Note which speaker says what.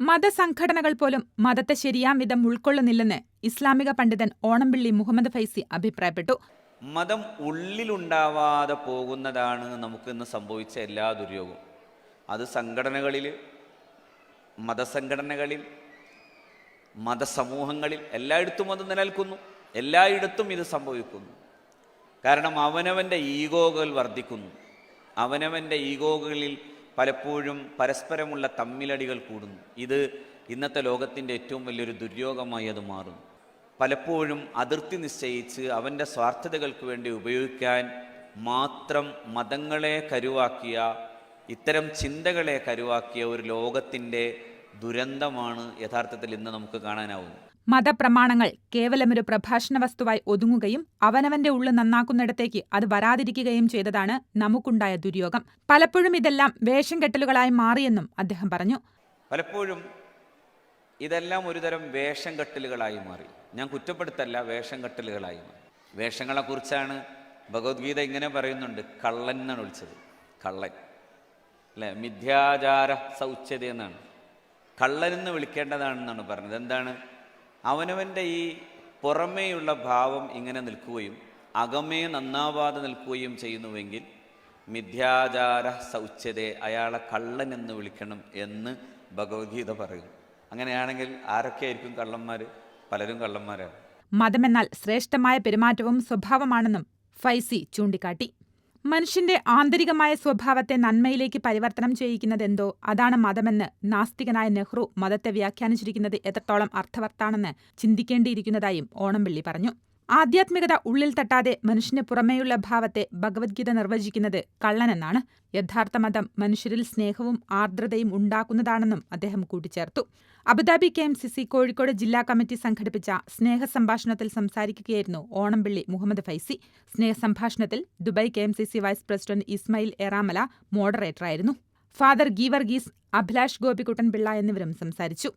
Speaker 1: മതസംഘടനകൾ പോലും മതത്തെ ശരിയാം വിധം ഉൾക്കൊള്ളുന്നില്ലെന്ന് ഇസ്ലാമിക പണ്ഡിതൻ ഓണംപിള്ളി മുഹമ്മദ് ഫൈസി അഭിപ്രായപ്പെട്ടു.
Speaker 2: മതം ഉള്ളിലുണ്ടാവാതെ പോകുന്നതാണ് നമുക്ക് ഇന്ന് സംഭവിച്ച എല്ലാ ദുര്യോഗവും. അത് സംഘടനകളിൽ മതസംഘടനകളിൽ മതസമൂഹങ്ങളിൽ എല്ലായിടത്തും അത് നിലനിൽക്കുന്നു. എല്ലായിടത്തും ഇത് സംഭവിക്കുന്നു. കാരണം അവനവന്റെ ഈഗോകൾ വർദ്ധിക്കുന്നു. അവനവന്റെ ഈഗോകളിൽ പലപ്പോഴും പരസ്പരമുള്ള തമ്മിലടികൾ കൂടുന്നു. ഇത് ഇന്നത്തെ ലോകത്തിന്റെ ഏറ്റവും വലിയൊരു ദുര്യോഗമായി അത് മാറുന്നു. പലപ്പോഴും അതിർത്തി നിശ്ചയിച്ച് അവന്റെ സ്വാർത്ഥതകൾക്ക് വേണ്ടി ഉപയോഗിക്കാൻ മാത്രം മതങ്ങളെ കരുവാക്കിയ ഇത്തരം ചിന്തകളെ കരുവാക്കിയ ഒരു ലോകത്തിന്റെ ദുരന്തമാണ് യഥാർത്ഥത്തിൽ ഇന്ന് നമുക്ക് കാണാനാവുന്നത്.
Speaker 1: മതപ്രമാണങ്ങൾ കേവലമൊരു പ്രഭാഷണ വസ്തുവായി ഒതുങ്ങുകയും അവനവന്റെ ഉള്ളു നന്നാക്കുന്നിടത്തേക്ക് അത് വരാതിരിക്കുകയും ചെയ്തതാണ് നമുക്കുണ്ടായ ദുര്യോഗം. പലപ്പോഴും ഇതെല്ലാം വേഷം കെട്ടലുകളായി മാറിയെന്നും അദ്ദേഹം പറഞ്ഞു.
Speaker 2: പലപ്പോഴും ഇതെല്ലാം ഒരുതരം വേഷം കെട്ടലുകളായി മാറി. ഞാൻ കുറ്റപ്പെടുത്തല്ല വേഷം കെട്ടലുകളായി മാറി. വേഷങ്ങളെക്കുറിച്ചാണ് ഭഗവത്ഗീത ഇങ്ങനെ പറയുന്നുണ്ട്. കള്ളൻ എന്നാണ് വിളിച്ചത്. കള്ളൻ. അല്ലെ? മിഥ്യാചാര സൗച്ഛത എന്നാണ്. കള്ളനെന്ന് വിളിക്കേണ്ടതാണെന്നാണ് പറഞ്ഞത്. എന്താണ്? അവനവന്റെ ഈ പുറമേയുള്ള ഭാവം ഇങ്ങനെ നിൽക്കുകയും അകമേ നന്നാവാതെ നിൽക്കുകയും ചെയ്യുന്നുവെങ്കിൽ മിഥ്യാചാര സൗച്ഛതയെ അയാളെ കള്ളൻ എന്ന് വിളിക്കണം എന്ന് ഭഗവത്ഗീത പറയുന്നു. അങ്ങനെയാണെങ്കിൽ ആരൊക്കെയായിരിക്കും കള്ളന്മാർ പലരും കള്ളന്മാരാണ്.
Speaker 1: മതമെന്നാൽ ശ്രേഷ്ഠമായ പെരുമാറ്റവും സ്വഭാവമാണെന്നും ഫൈസി ചൂണ്ടിക്കാട്ടി. മനുഷ്യന്റെ ആന്തരികമായ സ്വഭാവത്തെ നന്മയിലേക്ക് പരിവർത്തനം ചെയ്യിക്കുന്നതെന്തോ അതാണ് മതമെന്ന് നാസ്തികനായ നെഹ്റു മതത്തെ വ്യാഖ്യാനിച്ചിരിക്കുന്നത് എത്രത്തോളം അർത്ഥവത്താണെന്ന് ചിന്തിക്കേണ്ടിയിരിക്കുന്നതായും ഓണംപിള്ളി പറഞ്ഞു. ആധ്യാത്മികത ഉള്ളിൽ തട്ടാതെ മനുഷ്യന് പുറമേയുള്ള ഭാവത്തെ ഭഗവത്ഗീത നിർവചിക്കുന്നത് കള്ളനെന്നാണ്. യഥാർത്ഥ മതം മനുഷ്യരിൽ സ്നേഹവും ആർദ്രതയും ഉണ്ടാക്കുന്നതാണെന്നും അദ്ദേഹം കൂട്ടിച്ചേർത്തു. Abu Dhabi K M C C Kozhikode ജില്ലാ കമ്മിറ്റി സംഘടിപ്പിച്ച സ്നേഹ സംഭാഷണത്തിൽ സംസാരിക്കുകയായിരുന്നു ഓണംപിള്ളി മുഹമ്മദ് ഫൈസി. സ്നേഹ സംഭാഷണത്തിൽ Dubai K M C C vice president Ismail Eramala മോഡറേറ്ററായിരുന്നു. Father Geevarghese Abhilash Gopikuttan Pillai എന്നിവരും സംസാരിച്ചു.